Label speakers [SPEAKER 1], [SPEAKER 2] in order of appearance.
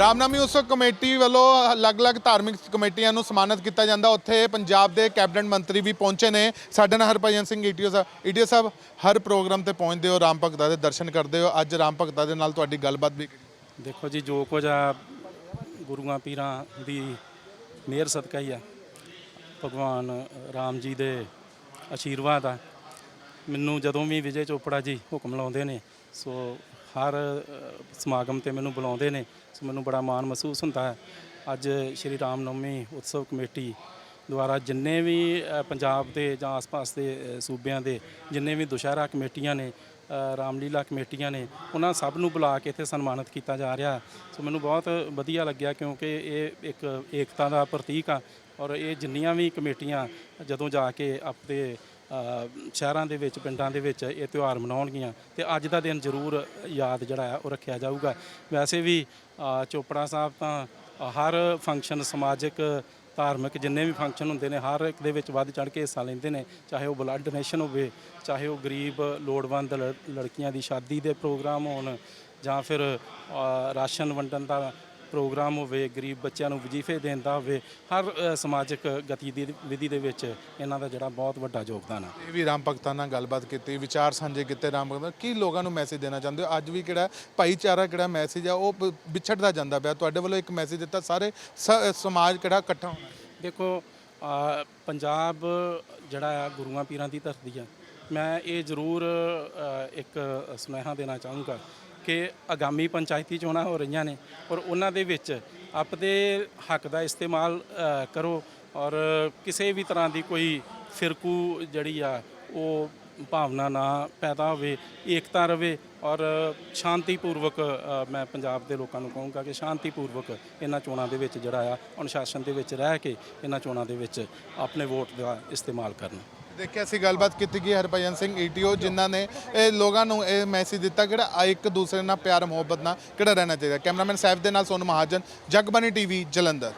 [SPEAKER 1] ਰਾਮਨਾਮੀ ਉਤਸਵ ਕਮੇਟੀ ਵੱਲੋਂ ਅਲੱਗ-ਅਲੱਗ ਧਾਰਮਿਕ ਕਮੇਟੀਆਂ ਨੂੰ ਸਨਮਾਨਿਤ ਕੀਤਾ ਜਾਂਦਾ। ਉੱਥੇ ਪੰਜਾਬ ਦੇ ਕੈਬਨਿਟ ਮੰਤਰੀ ਵੀ ਪਹੁੰਚੇ ਨੇ। ਸਾਡੇ ਨਾਲ ਹਰਭਜਨ ਸਿੰਘ ਈਟੀਓ ਸਾਹਿਬ ਈਟੀਓ ਸਾਹਿਬ, ਹਰ ਪ੍ਰੋਗਰਾਮ ਤੇ ਪਹੁੰਚਦੇ ਹੋ, ਰਾਮ ਭਗਤਾਂ ਦੇ ਦਰਸ਼ਨ ਕਰਦੇ ਹੋ। ਅੱਜ ਰਾਮ ਭਗਤਾਂ ਦੇ ਨਾਲ ਤੁਹਾਡੀ ਗੱਲਬਾਤ ਵੀ
[SPEAKER 2] ਦੇਖੋ ਜੀ, ਜੋ ਕੁਝ ਆ, ਗੁਰੂਆਂ, ਪੀਰਾਂ ਦੀ ਮਿਹਰ ਸਦਕਾ ਹੀ ਆ। ਭਗਵਾਨ ਰਾਮ ਜੀ ਦੇ ਆਸ਼ੀਰਵਾਦ ਆ। ਮੈਨੂੰ ਜਦੋਂ ਵੀ ਵਿਜੇ ਚੋਪੜਾ ਜੀ ਹੁਕਮ ਲਾਉਂਦੇ ਨੇ, ਸੋ ਹਰ ਸਮਾਗਮ ਤੇ ਮੈਨੂੰ ਬੁਲਾਉਂਦੇ ਨੇ ਸੋ ਮੈਨੂੰ ਬੜਾ ਮਾਣ ਮਹਿਸੂਸ ਹੁੰਦਾ ਹੈ। ਅੱਜ ਸ਼੍ਰੀ ਰਾਮ ਨਵਮੀ ਉਤਸਵ ਕਮੇਟੀ ਦੁਆਰਾ ਜਿੰਨੇ ਵੀ ਅ, ਪੰਜਾਬ ਦੇ ਜਾਂ ਆਸ-ਪਾਸ ਦੇ ਅ, ਸੂਬਿਆਂ ਦੇ ਜਿੰਨੇ ਵੀ ਦੁਸ਼ਹਿਰਾ ਕਮੇਟੀਆਂ ਨੇ ਅ, ਰਾਮਲੀਲਾ ਕਮੇਟੀਆਂ ਨੇ ਉਹਨਾਂ ਸਭ ਨੂੰ ਬੁਲਾ ਕੇ ਇੱਥੇ ਸਨਮਾਨਿਤ ਕੀਤਾ ਜਾ ਰਿਹਾ ਸੋ ਮੈਨੂੰ ਬਹੁਤ ਵਧੀਆ ਲੱਗਿਆ ਕਿਉਂਕਿ ਇਹ ਇੱਕ ਏਕਤਾ ਦਾ ਪ੍ਰਤੀਕ ਆ ਔਰ ਇਹ ਜਿੰਨੀਆਂ ਵੀ ਕਮੇਟੀਆਂ ਜਦੋਂ ਜਾ ਕੇ ਆਪਣੇ ਸ਼ਹਿਰਾਂ ਦੇ ਵਿੱਚ, ਪਿੰਡਾਂ ਦੇ ਵਿੱਚ ਇਹ ਤਿਉਹਾਰ ਮਨਾਉਣਗੀਆਂ ਤੇ ਅੱਜ ਦਾ ਦਿਨ ਜ਼ਰੂਰ ਯਾਦ ਜਿਹੜਾ ਹੈ, ਉਹ ਰੱਖਿਆ ਜਾਊਗਾ। ਵੈਸੇ ਵੀ ਚੋਪੜਾ ਸਾਹਿਬ ਤਾਂ ਹਰ ਫੰਕਸ਼ਨ ਸਮਾਜਿਕ, ਧਾਰਮਿਕ ਜਿੰਨੇ ਵੀ ਫੰਕਸ਼ਨ ਹੁੰਦੇ ਨੇ, ਹਰ ਇੱਕ ਦੇ ਵਿੱਚ ਵੱਧ ਚੜ ਕੇ ਹਿੱਸਾ ਲੈਂਦੇ ਨੇ, ਚਾਹੇ ਉਹ ਬਲੱਡ ਡੋਨੇਸ਼ਨ ਹੋਵੇ, ਚਾਹੇ ਉਹ ਗਰੀਬ, ਲੋੜਵੰਦ ਲ- ਲੜਕੀਆਂ ਦੀ ਸ਼ਾਦੀ ਦੇ ਪ੍ਰੋਗਰਾਮ ਹੋਣ ਜਾਂ ਫਿਰ ਰਾਸ਼ਨ ਵੰਡਣ ਦਾ ਪ੍ਰੋਗਰਾਮ ਹੋਵੇ ਗਰੀਬ ਬੱਚਿਆਂ ਨੂੰ ਵਜ਼ੀਫੇ ਦੇਣ ਦਾ ਹੋਵੇ ਹਰ ਅ, ਸਮਾਜਿਕ ਗਤੀਵਿਧੀ ਦੇ ਵਿੱਚ ਇਹਨਾਂ ਦਾ ਜਿਹੜਾ ਬਹੁਤ ਵੱਡਾ ਯੋਗਦਾਨ ਹੈ
[SPEAKER 1] ਇਹ ਵੀ ਰਾਮ ਭਗਤਾਂ ਨਾਲ ਗੱਲਬਾਤ ਕੀਤੀ ਵਿਚਾਰ ਸਾਂਝੇ ਕੀਤੇ ਰਾਮ ਭਗਤਾਂ ਕੀ ਲੋਕਾਂ ਨੂੰ ਮੈਸੇਜ ਦੇਣਾ ਚਾਹੁੰਦੇ ਹੋ? ਅੱਜ ਵੀ ਕਿਹੜਾ ਭਾਈਚਾਰਾ ਕਿਹੜਾ ਮੈਸੇਜ ਆ ਉਹ ਬ- ਵਿਛੜਦਾ ਜਾਂਦਾ ਪਿਆ। ਤੁਹਾਡੇ ਵੱਲੋਂ ਇੱਕ ਮੈਸੇਜ ਦਿੱਤਾ ਸਾਰੇ ਸ- ਸਮਾਜ ਕਿਹੜਾ ਇਕੱਠਾ ਹੋਣਾ?
[SPEAKER 2] ਦੇਖੋ ਅ, ਪੰਜਾਬ ਜਿਹੜਾ ਆ ਗੁਰੂਆਂ ਪੀਰਾਂ ਦੀ ਧਰਤੀ ਆ। ਮੈਂ ਇਹ ਜ਼ਰੂਰ ਅ, ਇੱਕ ਸੁਨੇਹਾ ਦੇਣਾ ਚਾਹੂੰਗਾ ਕਿ ਆਗਾਮੀ ਪੰਚਾਇਤੀ ਚੋਣਾਂ ਹੋ ਰਹੀਆਂ ਨੇ ਔਰ ਉਹਨਾਂ ਦੇ ਵਿੱਚ ਆਪਦੇ ਹੱਕ ਦਾ ਇਸਤੇਮਾਲ ਕਰੋ ਔਰ ਕਿਸੇ ਵੀ ਤਰ੍ਹਾਂ ਦੀ ਕੋਈ ਫਿਰਕੂ ਜਿਹੜੀ ਆ, ਉਹ ਭਾਵਨਾ ਨਾ ਪੈਦਾ ਹੋਵੇ, ਏਕਤਾ ਰਵੇ ਔਰ ਸ਼ਾਂਤੀਪੂਰਵਕ ਮੈਂ ਪੰਜਾਬ ਦੇ ਲੋਕਾਂ ਨੂੰ ਕਹੂੰਗਾ ਕਿ ਸ਼ਾਂਤੀਪੂਰਵਕ ਇਹਨਾਂ ਚੋਣਾਂ ਦੇ ਵਿੱਚ ਜਿਹੜਾ ਆ, ਅਨੁਸ਼ਾਸਨ ਦੇ ਵਿੱਚ ਰਹਿ ਕੇ ਇਹਨਾਂ ਚੋਣਾਂ ਦੇ ਵਿੱਚ ਆਪਣੇ ਵੋਟ ਦਾ ਇਸਤੇਮਾਲ ਕਰਨ।
[SPEAKER 1] ਦੇਖਿਆ ਸੀ, ਗੱਲਬਾਤ ਕੀਤੀ ਗਈ ਹਰਭਜਨ ਸਿੰਘ ਈਟੀਓ, ਜਿਨ੍ਹਾਂ ਨੇ ਇਹ ਲੋਕਾਂ ਨੂੰ ਇਹ ਮੈਸੇਜ ਦਿੱਤਾ ਕਿਹੜਾ ਇੱਕ ਦੂਸਰੇ ਨਾਲ ਪਿਆਰ, ਮੁਹੱਬਤ ਨਾਲ ਕਿਹੜਾ ਰਹਿਣਾ ਚਾਹੀਦਾ। ਕੈਮਰਾਮੈਨ ਸਾਹਿਬ ਦੇ ਨਾਲ ਸੋਨੂ ਮਹਾਜਨ ਜਗਬਾਨੀ ਟੀਵੀ, ਜਲੰਧਰ।